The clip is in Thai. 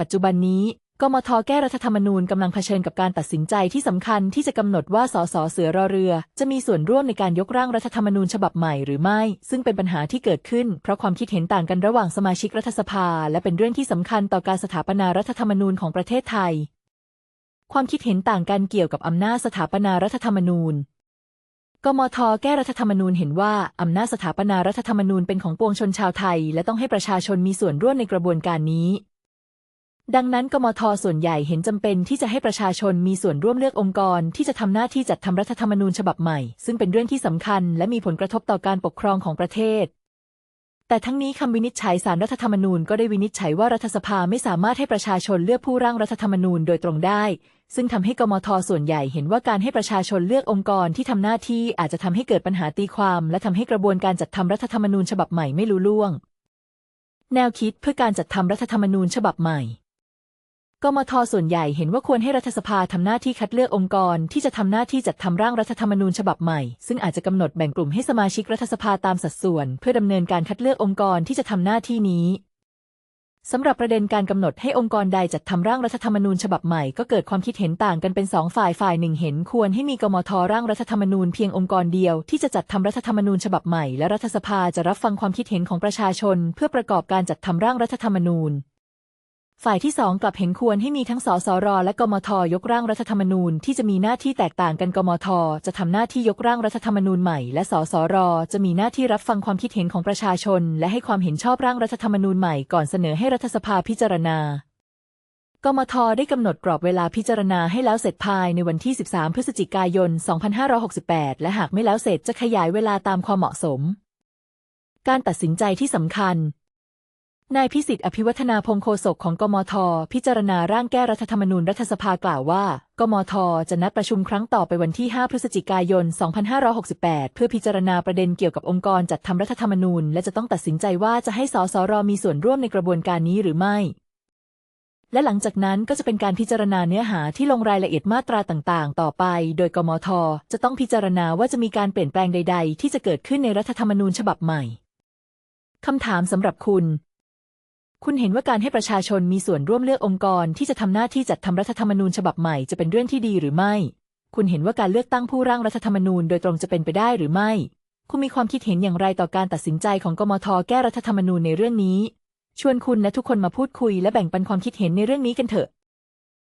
ปัจจุบันนี้กมทแก้รัฐธรรมนูญกำลังเผชิญกับการตัดสินใจที่สำคัญที่จะกำหนดว่าสสเสือรอเรือ จะมีส่วนร่วมในการยกร่างรัฐธรรมนูญฉบับใหม่หรือไม่ ซึ่งเป็นปัญหาที่เกิดขึ้น เพราะความคิดเห็นต่างกันระหว่างสมาชิกรัฐสภา และเป็นเรื่องที่สำคัญต่อการสถาปนารัฐธรรมนูญของประเทศไทย ความคิดเห็นต่างกันเกี่ยวกับอำนาจสถาปนารัฐธรรมนูญกมทแก้รัฐธรรมนูญเห็นว่าอำนาจสถาปนารัฐธรรมนูญเป็นของปวงชนชาวไทย และต้องให้ประชาชนมีส่วนร่วมในกระบวนการนี้ ดังนั้นกมทส่วนใหญ่เห็นจำเป็นที่จะให้ประชาชนมีส่วนร่วมเลือกองค์กร ที่จะทำหน้าที่จัดทำรัฐธรรมนูญฉบับใหม่ ซึ่งเป็นเรื่องที่สำคัญ และมีผลกระทบต่อการปกครองของประเทศ แต่ทั้งนี้คำวินิจฉัยสารรัฐธรรมนูญก็ได้วินิจฉัยว่ารัฐสภาไม่สามารถให้ประชาชนเลือกผู้ร่างรัฐธรรมนูญโดยตรงได้ ซึ่งทำให้กมทส่วนใหญ่เห็นว่าการให้ประชาชนเลือกองค์กรที่ทำหน้าที่อาจจะทำให้เกิดปัญหาตีความ และทำให้กระบวนการจัดทำรัฐธรรมนูญฉบับใหม่ไม่ลุล่วง แนวคิดเพื่อการจัดทำรัฐธรรมนูญฉบับใหม่ กมทส่วนใหญ่เห็นว่าควรให้รัฐสภาทำหน้าที่คัดเลือกองค์กร ที่จะทำหน้าที่จัดทำร่างรัฐธรรมนูญฉบับใหม่ ซึ่งอาจจะกำหนดแบ่งกลุ่มให้สมาชิกรัฐสภาตามสัดส่วน เพื่อดำเนินการคัดเลือกองค์กรที่จะทำหน้าที่นี้สำหรับประเด็นการกำหนดให้องค์กรใดจัดทำร่างรัฐธรรมนูญฉบับใหม่ก็เกิดความคิดเห็นต่างกันเป็นสองฝ่ายฝ่ายหนึ่งเห็นควรให้มีกมทร่างรัฐธรรมนูญเพียงองค์กรเดียวที่จะจัดทำรัฐธรรมนูญฉบับใหม่และรัฐสภาจะรับฟังความคิดเห็นของประชาชน เพื่อประกอบการจัดทำร่างรัฐธรรมนูญ ฝ่ายที่สองกลับเห็นควรให้มีทั้งสสรและกมทยกร่างรัฐธรรมนูญที่จะมีหน้าที่แตกต่างกันกมทจะทำหน้าที่ยกร่างรัฐธรรมนูญใหม่และสสรจะมีหน้าที่รับฟังความคิดเห็นของประชาชน และให้ความเห็นชอบร่างรัฐธรรมนูญใหม่ก่อนเสนอให้รัฐสภาพิจารณากมทได้กำหนดกรอบเวลาพิจารณาให้แล้วเสร็จภายในวันที่ 13 พฤศจิกายน 2568 และหากไม่แล้วเสร็จจะขยายเวลาตามความเหมาะสม การตัดสินใจที่สำคัญ นายพิสิทธิ์อภิวัฒนาพงโฆษกของกมท พิจารณาร่างแก้รัฐธรรมนูญรัฐสภากล่าวว่า กมท จะนัดประชุมครั้งต่อไปวันที่ 5 พฤศจิกายน 2568 เพื่อพิจารณาประเด็นเกี่ยวกับองค์กรจัดทำรัฐธรรมนูญ และจะต้องตัดสินใจว่าจะให้สสรมีส่วนร่วมในกระบวนการนี้หรือไม่ และหลังจากนั้นก็จะเป็นการพิจารณาเนื้อหาที่ลงรายละเอียดมาตราต่าง ๆ ต่อไป โดยกมท จะต้องพิจารณาว่าจะมีการเปลี่ยนแปลงใด ๆ ที่จะเกิดขึ้นในรัฐธรรมนูญฉบับใหม่คำถามสำหรับคุณ คุณเห็นว่าการให้ประชาชนมีส่วนร่วมเลือกองค์กรที่จะทำหน้าที่จัดทำรัฐธรรมนูญฉบับใหม่จะเป็นเรื่องที่ดีหรือไม่ คุณเห็นว่าการเลือกตั้งผู้ร่างรัฐธรรมนูญโดยตรงจะเป็นไปได้หรือไม่ คุณมีความคิดเห็นอย่างไรต่อการตัดสินใจของกมทแก้รัฐธรรมนูญในเรื่องนี้ ชวนคุณและทุกคนมาพูดคุยและแบ่งปันความคิดเห็นในเรื่องนี้กันเถอะ